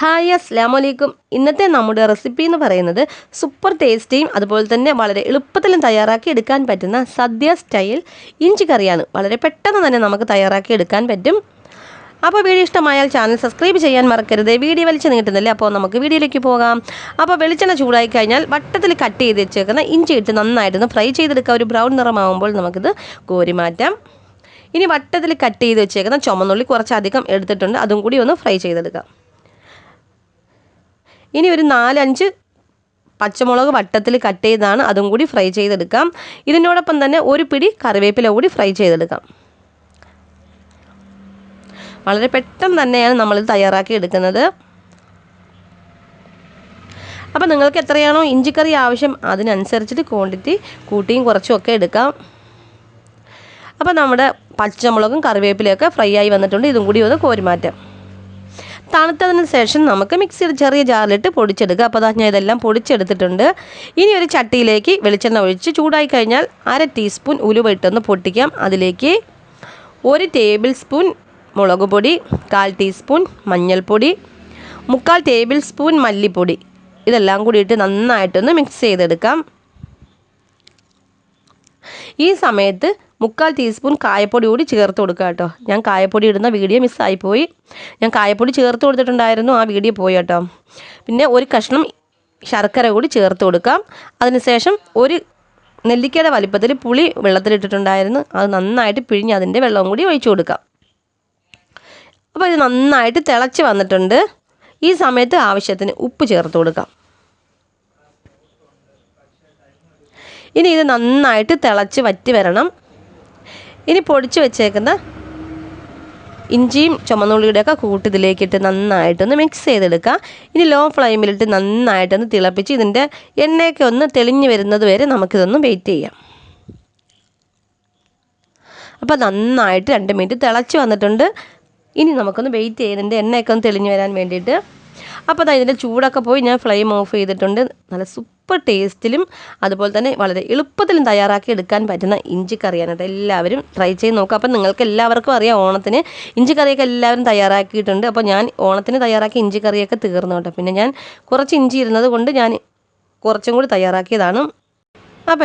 Hi അസ്ലാം വലൈക്കും ഇന്നത്തെ നമ്മുടെ റെസിപ്പി എന്ന് പറയുന്നത് സൂപ്പർ ടേസ്റ്റിയും അതുപോലെ തന്നെ വളരെ എളുപ്പത്തിലും തയ്യാറാക്കി എടുക്കാൻ പറ്റുന്ന സദ്യ സ്റ്റൈൽ ഇഞ്ചി കറിയാണ്. വളരെ പെട്ടെന്ന് തന്നെ നമുക്ക് തയ്യാറാക്കി എടുക്കാൻ പറ്റും. അപ്പോൾ വീഡിയോ ഇഷ്ടമായാൽ ചാനൽ സബ്സ്ക്രൈബ് ചെയ്യാൻ മറക്കരുത്. വീഡിയോ വലിച്ചു നീട്ടുന്നില്ല? അപ്പോൾ നമുക്ക് വീഡിയോയിലേക്ക് പോകാം. അപ്പോൾ വെളിച്ചെണ്ണ ചൂടായി കഴിഞ്ഞാൽ വട്ടത്തിൽ കട്ട് ചെയ്ത് വെച്ചേക്കുന്ന ഇഞ്ചി ഇട്ട് നന്നായിട്ടൊന്ന് ഫ്രൈ ചെയ്തെടുക്കുക ഒരു ബ്രൗൺ നിറമാകുമ്പോൾ നമുക്കിത് കോരി മാറ്റാം. ഇനി വട്ടത്തിൽ കട്ട് ചെയ്ത് വെച്ചേക്കുന്ന ചുമന്നുള്ളി കുറച്ചധികം എടുത്തിട്ടുണ്ട്. അതും കൂടി ഒന്ന് ഫ്രൈ ചെയ്തെടുക്കാം. ഇനി ഒരു നാലഞ്ച് പച്ചമുളക് വട്ടത്തിൽ കട്ട് ചെയ്താണ് അതും കൂടി ഫ്രൈ ചെയ്തെടുക്കാം. ഇതിനോടൊപ്പം തന്നെ ഒരു പിടി കറിവേപ്പില കൂടി ഫ്രൈ ചെയ്തെടുക്കാം. വളരെ പെട്ടെന്ന് തന്നെയാണ് നമ്മളിത് തയ്യാറാക്കി എടുക്കുന്നത്. അപ്പോൾ നിങ്ങൾക്ക് എത്രയാണോ ഇഞ്ചിക്കറി ആവശ്യം അതിനനുസരിച്ചിട്ട് ക്വാണ്ടിറ്റി കൂട്ടിയും കുറച്ചും ഒക്കെ എടുക്കാം. അപ്പോൾ നമ്മുടെ പച്ചമുളകും കറിവേപ്പിലയൊക്കെ ഫ്രൈ ആയി വന്നിട്ടുണ്ട്. ഇതും കൂടി ഒന്ന് കോരിമാറ്റാം. തണുത്തതിന് ശേഷം നമുക്ക് മിക്സിയുടെ ചെറിയ ജാറിലിട്ട് പൊടിച്ചെടുക്കുക. അപ്പോൾ ഞാൻ ഇതെല്ലാം പൊടിച്ചെടുത്തിട്ടുണ്ട്. ഇനി ഒരു ചട്ടിയിലേക്ക് വെളിച്ചെണ്ണ ഒഴിച്ച് ചൂടായി കഴിഞ്ഞാൽ അര ടീസ്പൂൺ ഉലുവ ഇട്ടൊന്ന് പൊട്ടിക്കാം. അതിലേക്ക് ഒരു ടേബിൾ സ്പൂൺ മുളക് പൊടി കാൽ ടീസ്പൂൺ മഞ്ഞൾപ്പൊടി മുക്കാൽ ടേബിൾ സ്പൂൺ മല്ലിപ്പൊടി. ഇതെല്ലാം കൂടിയിട്ട് നന്നായിട്ടൊന്ന് മിക്സ് ചെയ്തെടുക്കാം. ഈ സമയത്ത് മുക്കാൽ ടീസ്പൂൺ കായപ്പൊടി കൂടി ചേർത്ത് കൊടുക്കുക കേട്ടോ. ഞാൻ കായപ്പൊടി ഇടുന്ന വീഡിയോ മിസ്സായിപ്പോയി ഞാൻ കായപ്പൊടി ചേർത്ത് കൊടുത്തിട്ടുണ്ടായിരുന്നു ആ വീഡിയോ പോയി കേട്ടോ. പിന്നെ ഒരു കഷ്ണം ശർക്കര കൂടി ചേർത്ത് കൊടുക്കാം. അതിനുശേഷം ഒരു നെല്ലിക്കയുടെ വലിപ്പത്തിൽ പുളി വെള്ളത്തിലിട്ടിട്ടുണ്ടായിരുന്നു. അത് നന്നായിട്ട് പിഴിഞ്ഞ് അതിന്റെ വെള്ളവും കൂടി ഒഴിച്ചു കൊടുക്കാം. അപ്പോൾ ഇത് നന്നായിട്ട് തിളച്ച് വന്നിട്ടുണ്ട്. ഈ സമയത്ത് ആവശ്യത്തിന് ഉപ്പ് ചേർത്ത് കൊടുക്കാം. ഇനി ഇത് നന്നായിട്ട് തിളച്ച് വറ്റി വരണം. ഇനി പൊടിച്ച് വെച്ചേക്കുന്ന ഇഞ്ചിയും ചുമന്നുള്ളിയുടെയൊക്കെ കൂട്ട് ഇതിലേക്കിട്ട് നന്നായിട്ടൊന്ന് മിക്സ് ചെയ്തെടുക്കുക ഇനി ലോ ഫ്ലെയിമിലിട്ട് നന്നായിട്ടൊന്ന് തിളപ്പിച്ച് ഇതിന്റെ എണ്ണയൊക്കെ ഒന്ന് തെളിഞ്ഞു വരുന്നത് വരെ നമുക്കിതൊന്ന് വെയിറ്റ് ചെയ്യാം. അപ്പോൾ നന്നായിട്ട് രണ്ട് മിനിറ്റ് തിളച്ച് വന്നിട്ടുണ്ട്. ഇനി നമുക്കൊന്ന് വെയിറ്റ് ചെയ്യുന്നുണ്ട് എണ്ണയൊക്കെ ഒന്ന് തെളിഞ്ഞു വരാൻ വേണ്ടിയിട്ട് അപ്പോൾ അതാ ഇതിന്റെ ചൂടൊക്കെ പോയി ഞാൻ ഫ്ലെയിം ഓഫ് ചെയ്തിട്ടുണ്ട്. നല്ല സൂപ്പർ ടേസ്റ്റിലും അതുപോലെ തന്നെ വളരെ എളുപ്പത്തിലും തയ്യാറാക്കി എടുക്കാൻ പറ്റുന്ന ഇഞ്ചി കറിയാണ് കേട്ടോ എല്ലാവരും ട്രൈ ചെയ്ത് നോക്കുക അപ്പം നിങ്ങൾക്ക് എല്ലാവർക്കും അറിയാം ഓണത്തിന് ഇഞ്ചി കറിയൊക്കെ എല്ലാവരും തയ്യാറാക്കിയിട്ടുണ്ട്. അപ്പോൾ ഞാൻ ഓണത്തിന് തയ്യാറാക്കി ഇഞ്ചി കറിയൊക്കെ തീർന്നു കേട്ടോ. പിന്നെ ഞാൻ കുറച്ച് ഇഞ്ചി ഇരുന്നത് കൊണ്ട് ഞാൻ കുറച്ചും കൂടി തയ്യാറാക്കിയതാണ്. അപ്പോൾ